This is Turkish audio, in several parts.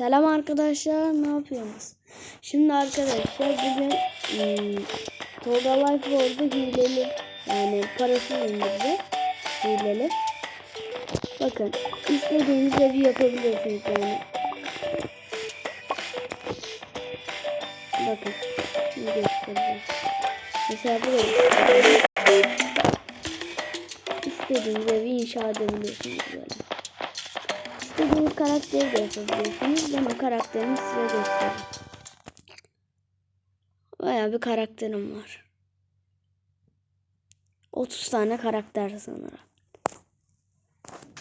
Selam arkadaşlar ne yapıyorsunuz? Şimdi arkadaşlar bugün Tolga Life World'u hileli yani parasız indirdi hileli. Bakın istediğiniz evi yapabiliyorsunuz yani. Bakın şimdi göstereceğim. Mesela buraya istediğiniz evi inşa edebiliyorsunuz böyle. İstediğiniz karakteri de yapabiliyorsunuz. Ben o karakterimi size göstereyim. Baya bir karakterim var. 30 tane karakter sanırım.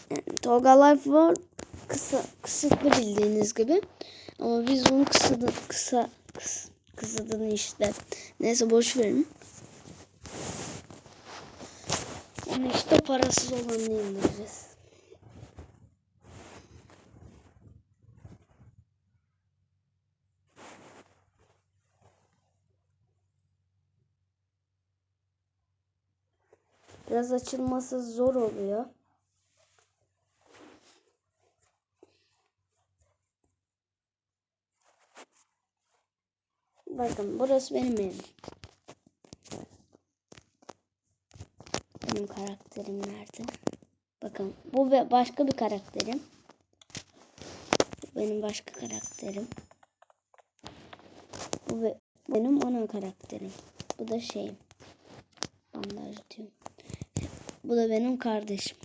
Yani, Tolga Life var kısa, kısıtlı bildiğiniz gibi. Ama biz bunu kısadı, kısa, kıs, kısıtını işte. Neyse boş verin. Onu işte parasız olanını indireceğiz. Biraz açılması zor oluyor. Bakın burası benim evim. Benim karakterim nerede? Bakın bu başka bir karakterim. Bu benim başka karakterim. Bu be- benim ana karakterim. Bu da şeyim. Bandaj diyorum. Bu da benim kardeşim.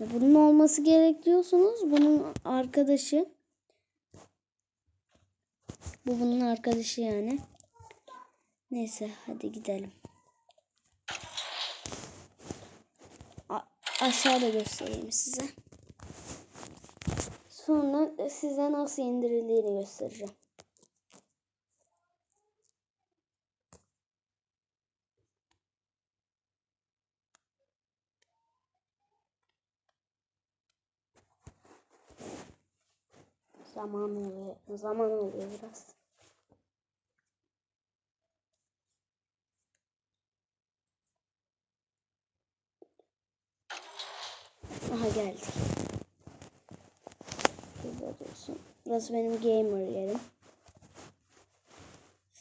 Bunun olması gerekiyorsunuz. Bunun arkadaşı. Bu bunun arkadaşı yani. Neyse hadi gidelim. A aşağıda göstereyim size. Sonra size nasıl indirildiğini göstereceğim. Zaman oluyor. Zaman oluyor biraz. Aha geldik. Burada dursun. Burası benim gamer yerim.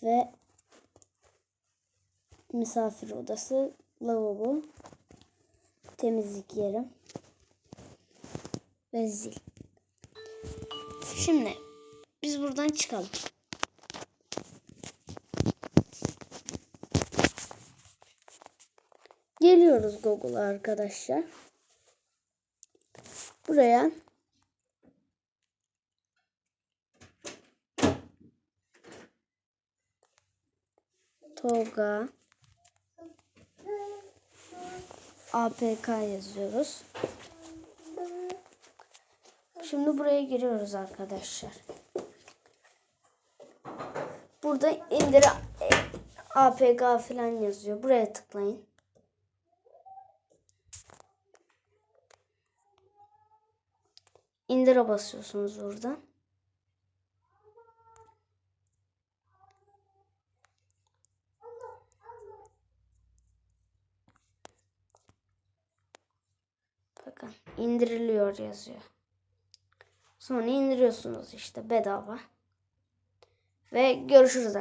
Ve misafir odası, lavabo, temizlik yerim ve zil. Şimdi biz buradan çıkalım. Geliyoruz Google'a arkadaşlar. Buraya Toga APK yazıyoruz. Şimdi buraya giriyoruz arkadaşlar. Burada indir APK falan yazıyor. Buraya tıklayın. İndire basıyorsunuz burada. Bakın indiriliyor yazıyor. Sonra indiriyorsunuz işte bedava. Ve görüşürüz.